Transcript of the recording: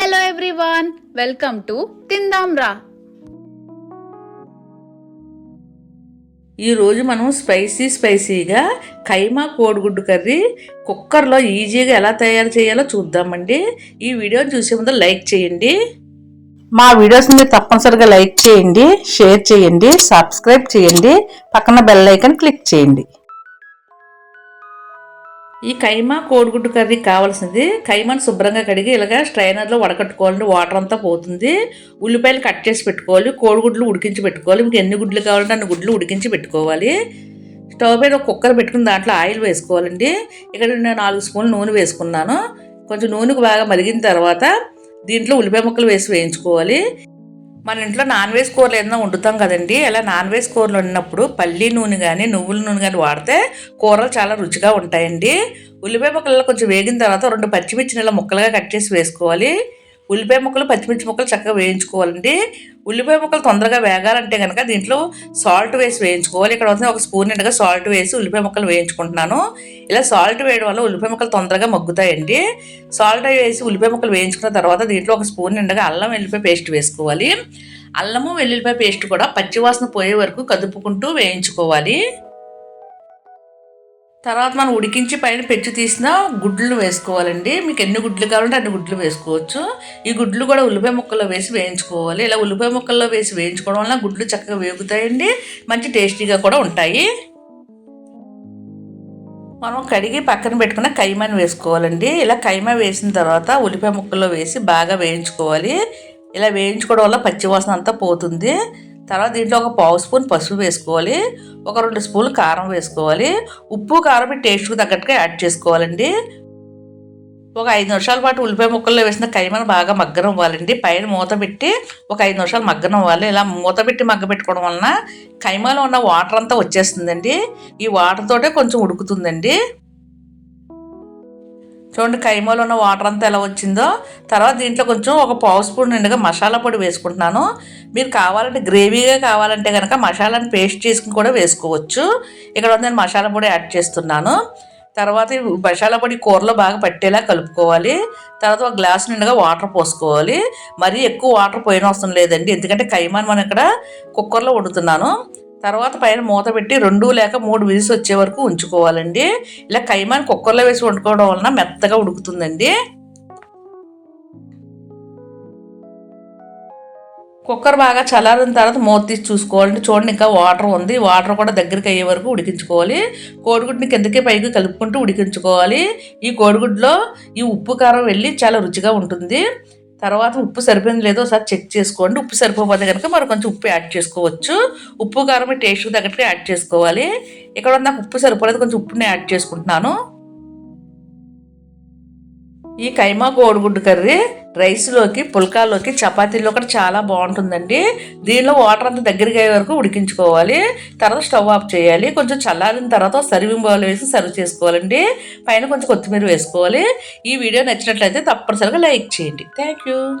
Hello everyone welcome to తిందాం రా ఈరోజు మనం స్పైసీ స్పైసీగా కైమా కోడిగుడ్డు కర్రీ కుక్కర్లో ఈజీగా ఎలా తయారు చేయాలో చూద్దామండి. ఈ వీడియో చూసే ముందు లైక్ చేయండి. మా వీడియోస్ మీరు తప్పనిసరిగా లైక్ చేయండి షేర్ చేయండి సబ్స్క్రైబ్ చేయండి పక్కన బెల్ ఐకన్ క్లిక్ చేయండి. ఈ కైమా కోడిగుడ్డు కర్రీ కావాల్సింది కైమాను శుభ్రంగా కడిగి ఇలాగ స్ట్రైనర్లో వడకట్టుకోవాలండి. వాటర్ అంతా పోతుంది. ఉల్లిపాయలు కట్ చేసి పెట్టుకోవాలి. కోడిగుడ్లు ఉడికించి పెట్టుకోవాలి. మీకు ఎన్ని గుడ్లు కావాలంటే అన్ని గుడ్లు ఉడికించి పెట్టుకోవాలి. స్టవ్ మీద ఒక కుక్కర్ పెట్టుకుని దాంట్లో ఆయిల్ వేసుకోవాలండి. ఇక్కడ నేను నాలుగు స్పూన్లు నూనె వేసుకున్నాను. కొంచెం నూనెకు బాగా మరిగిన తర్వాత దీంట్లో ఉల్లిపాయ ముక్కలు వేసి వేయించుకోవాలి. మన ఇంట్లో నాన్ వెజ్ కూరలు ఏదైనా వండుతాం కదండి. అలా నాన్ వెజ్ కూరలు వండినప్పుడు పల్లి నూనె కానీ నువ్వుల నూనె కానీ వాడితే కూరలు చాలా రుచిగా ఉంటాయండి. ఉల్లిపాయ ముక్కలలో కొంచెం వేగిన తర్వాత రెండు పచ్చిమిర్చి ఇలా ముక్కలుగా కట్ చేసి వేసుకోవాలి. ఉల్లిపాయ ముక్కలు పచ్చిమిర్చి ముక్కలు చక్కగా వేయించుకోవాలండి. ఉల్లిపాయ ముక్కలు తొందరగా వేగాలంటే కనుక దీంట్లో సాల్ట్ వేసి వేయించుకోవాలి. ఇక్కడ వస్తే ఒక స్పూన్ నిండుగా సాల్ట్ వేసి ఉల్లిపాయ ముక్కలు వేయించుకుంటున్నాను. ఇలా సాల్ట్ వేయడం వల్ల ఉల్లిపాయ ముక్కలు తొందరగా మగ్గుతాయండి. సాల్ట్ వేసి ఉల్లిపాయ ముక్కలు వేయించుకున్న తర్వాత దీంట్లో ఒక స్పూన్ నిండుగా అల్లం వెల్లిపాయ పేస్ట్ వేసుకోవాలి. అల్లము వెల్లుల్లిపాయ పేస్ట్ కూడా పచ్చివాసన పోయే వరకు కదుపుకుంటూ వేయించుకోవాలి. తర్వాత మనం ఉడికించి పైన పెంచి తీసిన గుడ్లు వేసుకోవాలండి. మీకు ఎన్ని గుడ్లు కావాలంటే అన్ని గుడ్లు వేసుకోవచ్చు. ఈ గుడ్లు కూడా ఉల్లిపాయ ముక్కల్లో వేసి వేయించుకోవాలి. ఇలా ఉల్లిపాయ ముక్కల్లో వేసి వేయించుకోవడం వల్ల గుడ్లు చక్కగా వేగుతాయండి. మంచి టేస్టీగా కూడా ఉంటాయి. మనం కడిగి పక్కన పెట్టుకున్న కైమాని వేసుకోవాలండి. ఇలా కైమా వేసిన తర్వాత ఉల్లిపాయ ముక్కల్లో వేసి బాగా వేయించుకోవాలి. ఇలా వేయించుకోవడం వల్ల పచ్చివాసన అంతా పోతుంది. తర్వాత దీంట్లో ఒక పావు స్పూన్ పసుపు వేసుకోవాలి ఒక రెండు స్పూన్లు కారం వేసుకోవాలి ఉప్పు కారం టేస్ట్కి తగ్గట్టుగా యాడ్ చేసుకోవాలండి. ఒక ఐదు నిమిషాల పాటు ఉల్లిపాయ ముక్కల్లో వేసిన కైమను బాగా మగ్గనం అవ్వాలండి. పైన మూత పెట్టి ఒక ఐదు నిమిషాలు మగ్గనం అవ్వాలి. ఇలా మూత పెట్టి మగ్గ పెట్టుకోవడం వలన కైమాలో ఉన్న వాటర్ అంతా వచ్చేస్తుందండి. ఈ వాటర్ తోటే కొంచెం ఉడుకుతుందండి. చూడండి కైమాలో ఉన్న వాటర్ అంతా ఎలా వచ్చిందో. తర్వాత దీంట్లో కొంచెం ఒక పావు స్పూన్ నిండుగా మసాలా పొడి వేసుకుంటున్నాను. మీరు కావాలంటే గ్రేవీగా కావాలంటే కనుక మసాలాని పేస్ట్ చేసుకుని కూడా వేసుకోవచ్చు. ఇక్కడ నేను మసాలా పొడి యాడ్ చేస్తున్నాను. తర్వాత మసాలా పొడి కూరలో బాగా పట్టేలా కలుపుకోవాలి. తర్వాత ఒక గ్లాస్ నిండుగా వాటర్ పోసుకోవాలి. మరీ ఎక్కువ వాటర్ పోయిన అవసరం లేదండి. ఎందుకంటే కైమాన్ మనం ఇక్కడ కుక్కర్లో వండుతున్నాను. తర్వాత పైన మూత పెట్టి రెండు లేక మూడు విజిల్స్ వచ్చే వరకు ఉంచుకోవాలండి. ఇలా కైమాని కుక్కర్లో వేసి వండుకోవడం వలన మెత్తగా ఉడుకుతుందండి. కుక్కర్ బాగా చల్లారిన తర్వాత మూత తీసి చూసుకోవాలండి. చూడండి ఇంకా వాటర్ ఉంది. వాటర్ కూడా దగ్గరికి అయ్యే వరకు ఉడికించుకోవాలి. కోడిగుడ్ని కిందకి పైకి కలుపుకుంటూ ఉడికించుకోవాలి. ఈ కోడిగుడ్లో ఈ ఉప్పు కారం వెళ్ళి చాలా రుచిగా ఉంటుంది. తర్వాత ఉప్పు సరిపోయింది లేదో ఒకసారి చెక్ చేసుకోండి. ఉప్పు సరిపోతే కనుక మరి కొంచెం ఉప్పు యాడ్ చేసుకోవచ్చు. ఉప్పు కారం టేస్ట్ టేస్ట్కి తగ్గట్టుగా యాడ్ చేసుకోవాలి. ఇక్కడ నాకు ఉప్పు సరిపోలేదు కొంచెం ఉప్పుని యాడ్ చేసుకుంటున్నాను. ఈ కైమా కోడిగుడ్డు కర్రీ రైస్లోకి పుల్కాల్లోకి చపాతీలో కూడా చాలా బాగుంటుందండి. దీనిలో వాటర్ అంతా దగ్గరికి అయ్యే వరకు ఉడికించుకోవాలి. తర్వాత స్టవ్ ఆఫ్ చేయాలి. కొంచెం చల్లారిన తర్వాత సర్వింగ్ బౌల్ వేసి సర్వ్ చేసుకోవాలండి. పైన కొంచెం కొత్తిమీర వేసుకోవాలి. ఈ వీడియో నచ్చినట్లయితే తప్పనిసరిగా లైక్ చేయండి. Thank you.